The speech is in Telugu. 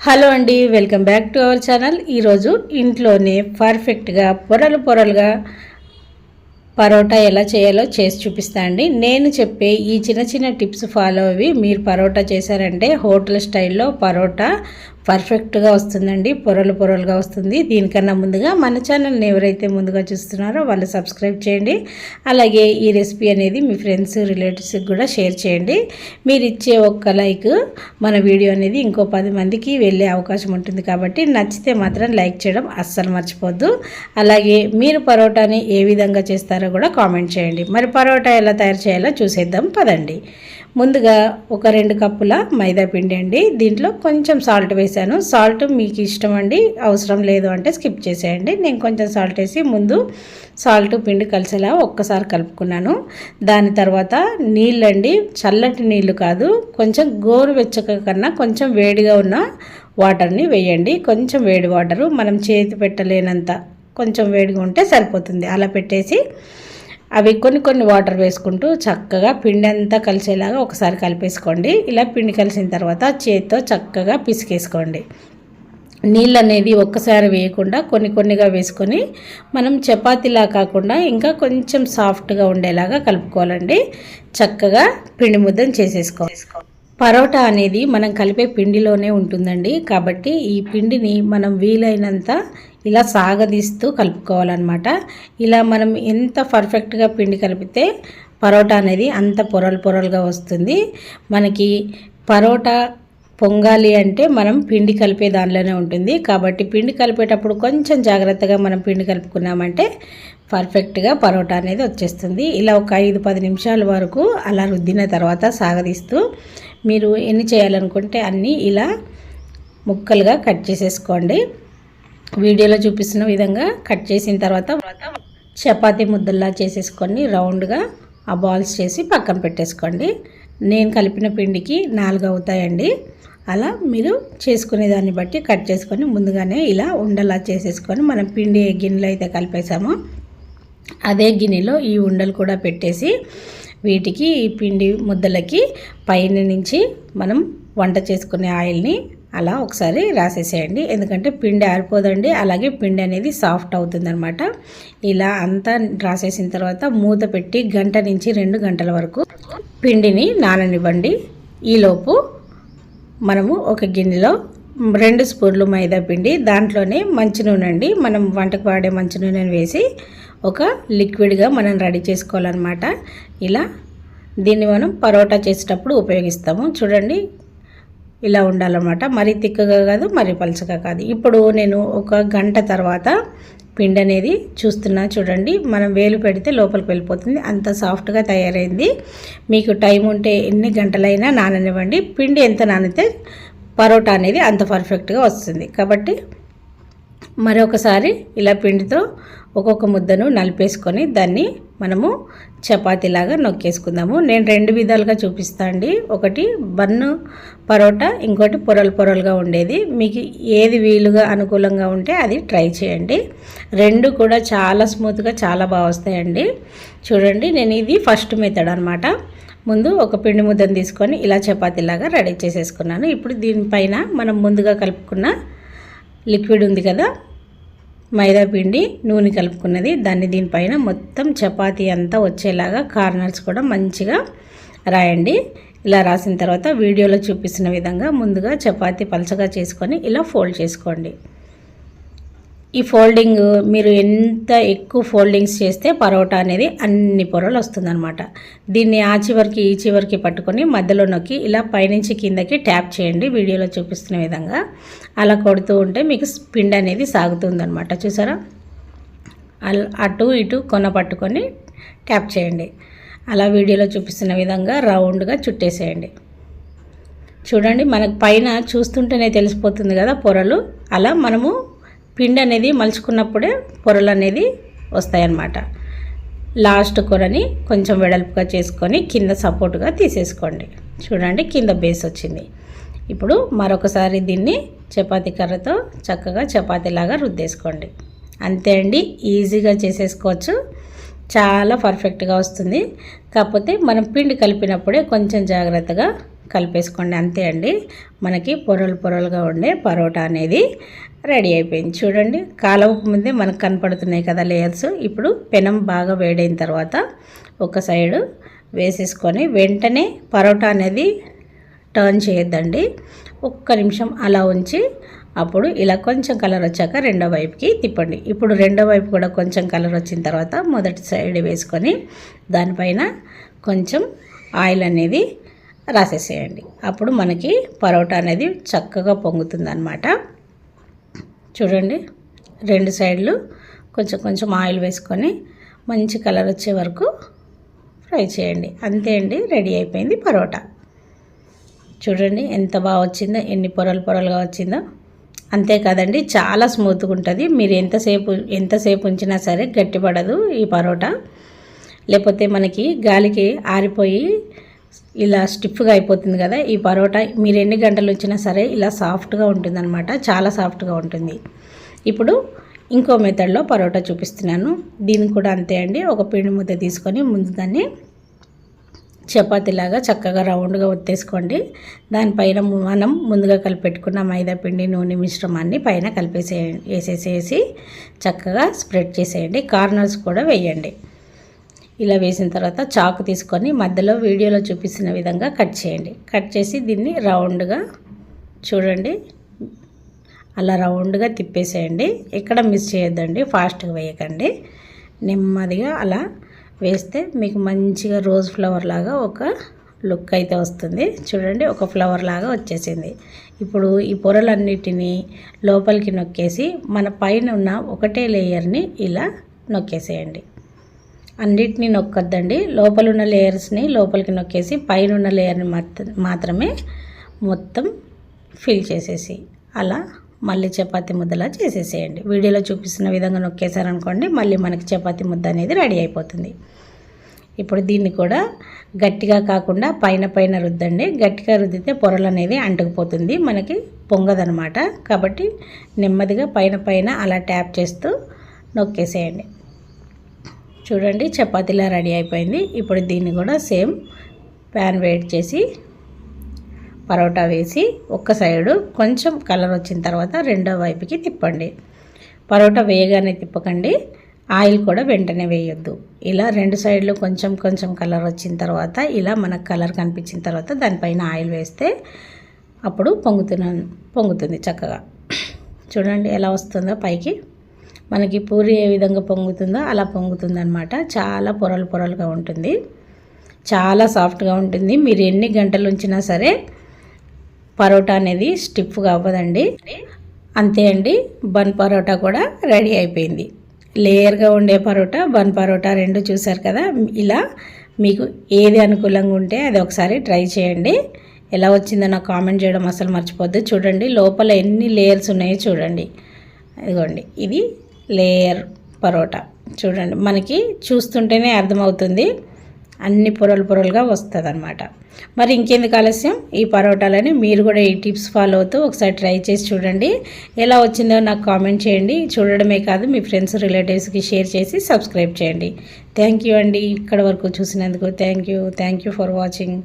హలో అండి welcome back to our channel. ఈరోజు ఇంట్లోనే పర్ఫెక్ట్గా పొరలు పొరలుగా పరోటా ఎలా చేయాలో చేసి చూపిస్తా అండి. నేను చెప్పే ఈ చిన్న చిన్న టిప్స్ ఫాలో అవి మీరు పరోటా చేశారంటే హోటల్ స్టైల్లో పరోటా పర్ఫెక్ట్గా వస్తుందండి. పొరలు పొరలుగా వస్తుంది. దీనికన్నా ముందుగా మన ఛానల్ని ఎవరైతే ముందుగా చూస్తున్నారో వాళ్ళు సబ్స్క్రైబ్ చేయండి. అలాగే ఈ రెసిపీ అనేది మీ ఫ్రెండ్స్ రిలేటివ్స్కి కూడా షేర్ చేయండి. మీరు ఇచ్చే ఒక్క లైక్ మన వీడియో అనేది ఇంకో పది మందికి వెళ్ళే అవకాశం ఉంటుంది కాబట్టి నచ్చితే మాత్రం లైక్ చేయడం అస్సలు మర్చిపోద్దు. అలాగే మీరు పరోటాని ఏ విధంగా చేస్తారో కూడా కామెంట్ చేయండి. మరి పరోటా ఎలా తయారు చేయాలో చూసేద్దాం. పదండి. ముందుగా ఒక రెండు కప్పుల మైదా పిండి అండి. దీంట్లో కొంచెం సాల్ట్ వేసాను సాల్ట్ మీకు ఇష్టం అండి అవసరం లేదు అంటే స్కిప్ చేసేయండి. నేను కొంచెం సాల్ట్ వేసి ముందు సాల్ట్ పిండి కలిసేలా ఒక్కసారి కలుపుకున్నాను. దాని తర్వాత నీళ్ళండి చల్లటి నీళ్ళు కాదు కొంచెం గోరువెచ్చక కన్నా కొంచెం వేడిగా ఉన్న వాటర్ని వేయండి. కొంచెం వేడి వాటరు మనం చేతి పెట్టలేనంత కొంచెం వేడిగా ఉంటే సరిపోతుంది. అలా పెట్టేసి అవి కొన్ని కొన్ని వాటర్ వేసుకుంటూ చక్కగా పిండి అంతా కలిసేలాగా ఒకసారి కలిపేసుకోండి. ఇలా పిండి కలిసిన తర్వాత చేతితో చక్కగా పిసికేసుకోండి. నీళ్ళు అనేది ఒక్కసారి వేయకుండా కొన్ని కొన్నిగా వేసుకొని మనం చపాతీలా కాకుండా ఇంకా కొంచెం సాఫ్ట్గా ఉండేలాగా కలుపుకోవాలండి. చక్కగా పిండి ముద్దను చేసేసుకోవాలి పరోటా అనేది మనం కలిపే పిండిలోనే ఉంటుందండి. కాబట్టి ఈ పిండిని మనం వీలైనంత ఇలా సాగదీస్తూ కలుపుకోవాలన్నమాట. ఇలా మనం ఎంత పర్ఫెక్ట్గా పిండి కలిపితే పరోటా అనేది అంత పొరలు పొరలుగా వస్తుంది. మనకి పరోటా పొంగాలి అంటే మనం పిండి కలిపే దానిలోనే ఉంటుంది. కాబట్టి పిండి కలిపేటప్పుడు కొంచెం జాగ్రత్తగా మనం పిండి కలుపుకున్నామంటే పర్ఫెక్ట్గా పరోటా అనేది వచ్చేస్తుంది. ఇలా ఒక ఐదు పది నిమిషాల వరకు అలా రుద్దిన తర్వాత సాగదీస్తూ మీరు ఎన్ని చేయాలనుకుంటే అన్నీ ఇలా ముక్కలుగా కట్ చేసేసుకోండి. వీడియోలో చూపిస్తున్న విధంగా కట్ చేసిన తర్వాత చపాతీ ముద్దల్లా చేసేసుకొని రౌండ్గా ఆ బాల్స్ చేసి పక్కన పెట్టేసుకోండి. నేను కలిపిన పిండికి నాలుగు అవుతాయండి. అలా మీరు చేసుకునే దాన్ని బట్టి కట్ చేసుకొని ముందుగానే ఇలా ఉండలా చేసేసుకొని మనం పిండి ఏ గిన్నెలో అయితే కలిపేసామో. అదే గిన్నెలో ఈ ఉండలు కూడా పెట్టేసి వీటికి ఈ పిండి ముద్దలకి పైన నుంచి మనం వంట చేసుకునే ఆయిల్ని అలా ఒకసారి రాసేసేయండి. ఎందుకంటే పిండి ఆరిపోదండి. అలాగే పిండి అనేది సాఫ్ట్ అవుతుందనమాట ఇలా అంతా రాసేసిన తర్వాత మూత పెట్టి గంట నుంచి రెండు గంటల వరకు పిండిని నాననివ్వండి. ఈలోపు మనము ఒక గిన్నెలో రెండు స్పూన్లు మైదా పిండి దాంట్లోనే మంచి నూనె అండి. మనం వంటకు వాడే మంచి నూనెను వేసి ఒక లిక్విడ్గా మనం రెడీ చేసుకోవాలన్నమాట. ఇలా దీన్ని మనం పరోటా చేసేటప్పుడు ఉపయోగిస్తాము. చూడండి ఇలా ఉండాలన్నమాట. మరీ తిక్కగా కాదు మరీ పలుచగా కాదు. ఇప్పుడు నేను ఒక గంట తర్వాత పిండి అనేది చూస్తున్నా చూడండి. మనం వేలు పెడితే లోపలికి వెళ్ళిపోతుంది. అంత సాఫ్ట్గా తయారైంది. మీకు టైం ఉంటే ఎన్ని గంటలైనా నాననివ్వండి. పిండి ఎంత నానితే పరోటా అనేది అంత పర్ఫెక్ట్గా వస్తుంది. కాబట్టి మరొకసారి ఇలా పిండితో ఒక్కొక్క ముద్దను నలిపేసుకొని దాన్ని మనము చపాతీలాగా నొక్కేసుకుందాము. నేను రెండు విధాలుగా చూపిస్తా అండి. ఒకటి బన్ను పరోటా ఇంకోటి పొరలు పొరలుగా ఉండేది. మీకు ఏది వీలుగా అనుకూలంగా ఉంటే అది ట్రై చేయండి. రెండు కూడా చాలా స్మూత్గా చాలా బాగా వస్తాయండి. చూడండి నేను ఇది ఫస్ట్ మెథడ్ అనమాట ముందు ఒక పిండి ముద్దను తీసుకొని ఇలా చపాతీలాగా రెడీ చేసేసుకున్నాను. ఇప్పుడు దీనిపైన మనం ముందుగా కలుపుకున్న లిక్విడ్ ఉంది కదా మైదా పిండి నూనె కలుపుకున్నది. దాన్ని దీనిపైన మొత్తం చపాతీ అంతా వచ్చేలాగా కార్నర్స్ కూడా మంచిగా రాయండి. ఇలా రాసిన తర్వాత వీడియోలో చూపిస్తున్న విధంగా ముందుగా చపాతీ పలచగా చేసుకొని ఇలా ఫోల్డ్ చేసుకోండి. ఈ ఫోల్డింగ్ మీరు ఎంత ఎక్కువ ఫోల్డింగ్స్ చేస్తే పరోటా అనేది అన్ని పొరలు వస్తుందన్నమాట. దీన్ని ఆ చివరికి ఈ చివరికి పట్టుకొని మధ్యలో నొక్కి ఇలా పైనుంచి కిందకి ట్యాప్ చేయండి. వీడియోలో చూపిస్తున్న విధంగా అలా కొడుతూ ఉంటే మీకు పిండి అనేది సాగుతుందన్నమాట. చూసారా? అటు ఇటు కొన పట్టుకొని ట్యాప్ చేయండి. అలా వీడియోలో చూపిస్తున్న విధంగా రౌండ్గా చుట్టేసేయండి. చూడండి మనకు పైన చూస్తుంటేనే తెలిసిపోతుంది కదా పొరలు. అలా మనము పిండి అనేది మలుచుకున్నప్పుడే పొరలు అనేది వస్తాయన్నమాట. లాస్ట్ కూరని కొంచెం వెడల్పుగా చేసుకొని కింద సపోర్ట్గా తీసేసుకోండి. చూడండి కింద బేస్ వచ్చింది. ఇప్పుడు మరొకసారి దీన్ని చపాతీ కర్రతో చక్కగా చపాతీలాగా రుద్దేసుకోండి. అంతే అండి ఈజీగా చేసేసుకోవచ్చు. చాలా పర్ఫెక్ట్గా వస్తుంది. కాకపోతే మనం పిండి కలిపినప్పుడే కొంచెం జాగ్రత్తగా కలిపేసుకోండి. అంతే అండి మనకి పొరలు పొరలుగా ఉండే పరోటా అనేది రెడీ అయిపోయింది. చూడండి కాలవకు ముందే మనకు కనపడుతున్నాయి కదా లేయర్స్. ఇప్పుడు పెనం బాగా వేడైన తర్వాత ఒక సైడు వేసేసుకొని వెంటనే పరోటా అనేది టర్న్ చేయొద్దండి. ఒక్క నిమిషం అలా ఉంచి అప్పుడు ఇలా కొంచెం కలర్ వచ్చాక రెండో వైపుకి తిప్పండి. ఇప్పుడు రెండో వైపు కూడా కొంచెం కలర్ వచ్చిన తర్వాత మొదటి సైడ్ వేసుకొని దానిపైన కొంచెం ఆయిల్ అనేది రాసేసేయండి. అప్పుడు మనకి పరోటా అనేది చక్కగా పొంగుతుంది చూడండి. రెండు సైడ్లు కొంచెం కొంచెం ఆయిల్ వేసుకొని మంచి కలర్ వచ్చే వరకు ఫ్రై చేయండి. అంతే అండి రెడీ అయిపోయింది పరోటా. చూడండి ఎంత బాగా వచ్చిందో ఎన్ని పొరలు పొరలుగా వచ్చిందో. అంతేకాదండి చాలా స్మూత్గా ఉంటుంది. మీరు ఎంతసేపు ఎంతసేపు ఉంచినా సరే గట్టిపడదు ఈ పరోటా. లేకపోతే మనకి గాలికి ఆరిపోయి ఇలా స్టిఫ్గా అయిపోతుంది కదా ఈ పరోటా. మీరు ఎన్ని గంటలు వచ్చినా సరే ఇలా సాఫ్ట్గా ఉంటుందన్నమాట. చాలా సాఫ్ట్గా ఉంటుంది. ఇప్పుడు ఇంకో మెథడ్లో పరోటా చూపిస్తున్నాను. దీనికి కూడా అంతే అండి. ఒక పిండి ముద్ద తీసుకొని ముందు దాన్ని చపాతీలాగా చక్కగా రౌండ్గా ఒత్తేసుకోండి. దానిపైన మనం ముందుగా కలిపెట్టుకున్న మైదా పిండి నూనె మిశ్రమాన్ని పైన కలిపేసే వేసేసేసి చక్కగా స్ప్రెడ్ చేసేయండి. కార్నర్స్ కూడా వేయండి. ఇలా వేసిన తర్వాత చాకు తీసుకొని మధ్యలో వీడియోలో చూపిస్తున్న విధంగా కట్ చేయండి. కట్ చేసి దీన్ని రౌండ్గా చూడండి. అలా రౌండ్గా తిప్పేసేయండి. ఎక్కడ మిస్ చేయొద్దండి. ఫాస్ట్గా వేయకండి. నెమ్మదిగా అలా వేస్తే మీకు మంచిగా రోజ్ ఫ్లవర్ లాగా ఒక లుక్ అయితే వస్తుంది. చూడండి ఒక ఫ్లవర్ లాగా వచ్చేసింది. ఇప్పుడు ఈ పొరలన్నిటినీ లోపలికి నొక్కేసి మన పైన ఉన్న ఒకటే లేయర్ని ఇలా నొక్కేసేయండి. అన్నిటినీ నొక్కొద్దండి. లోపల ఉన్న లేయర్స్ని లోపలికి నొక్కేసి పైన ఉన్న లేయర్ని మాత్రమే మొత్తం ఫిల్ చేసేసి అలా మళ్ళీ చపాతీ ముద్దలా చేసేసేయండి. వీడియోలో చూపిస్తున్న విధంగా నొక్కేసారనుకోండి మళ్ళీ మనకి చపాతీ ముద్ద అనేది రెడీ అయిపోతుంది. ఇప్పుడు దీన్ని కూడా గట్టిగా కాకుండా పైన పైన రుద్దండి. గట్టిగా రుద్దితే పొరలు అనేది అంటుకుపోతుంది. మనకి పొంగదనమాట కాబట్టి నెమ్మదిగా పైన పైన అలా ట్యాప్ చేస్తూ నొక్కేసేయండి. చూడండి చపాతీలా రెడీ అయిపోయింది. ఇప్పుడు దీన్ని కూడా సేమ్ ప్యాన్ వేడి చేసి పరోటా వేసి ఒక్క సైడు కొంచెం కలర్ వచ్చిన తర్వాత రెండో వైపుకి తిప్పండి. పరోటా వేయగానే తిప్పకండి. ఆయిల్ కూడా వెంటనే వేయొద్దు. ఇలా రెండు సైడ్లు కొంచెం కొంచెం కలర్ వచ్చిన తర్వాత ఇలా మనకు కలర్ కనిపించిన తర్వాత దానిపైన ఆయిల్ వేస్తే అప్పుడు పొంగుతున్న పొంగుతుంది చక్కగా. చూడండి ఎలా వస్తుందో పైకి. మనకి పూరి ఏ విధంగా పొంగుతుందో అలా పొంగుతుందనమాట చాలా పొరలు పొరలుగా ఉంటుంది. చాలా సాఫ్ట్గా ఉంటుంది. మీరు ఎన్ని గంటలు ఉంచినా సరే పరోటా అనేది స్టిఫ్గా అవ్వదండి. అంతే అండి బన్ పరోటా కూడా రెడీ అయిపోయింది. లేయర్గా ఉండే పరోటా బన్ పరోటా రెండు చూసారు కదా ఇలా మీకు ఏది అనుకూలంగా ఉంటే అది ఒకసారి ట్రై చేయండి. ఎలా వచ్చిందో నాకు కామెంట్ చేయడం అసలు మర్చిపోద్దు. చూడండి లోపల ఎన్ని లేయర్స్ ఉన్నాయో చూడండి. ఇదిగోండి ఇది లేయర్ పరోటా. చూడండి మనకి చూస్తుంటేనే అర్థమవుతుంది. అన్ని పొరలు పొరలుగా వస్తుంది అనమాట మరి ఇంకెందుకు ఆలస్యం? ఈ పరోటాలని మీరు కూడా ఈ టిప్స్ ఫాలో అవుతూ ఒకసారి ట్రై చేసి చూడండి. ఎలా వచ్చిందో నాకు కామెంట్ చేయండి. చూడడమే కాదు మీ ఫ్రెండ్స్ రిలేటివ్స్కి షేర్ చేసి సబ్స్క్రైబ్ చేయండి. థ్యాంక్ యూ అండి. ఇక్కడ వరకు చూసినందుకు thank you. Thank you for watching.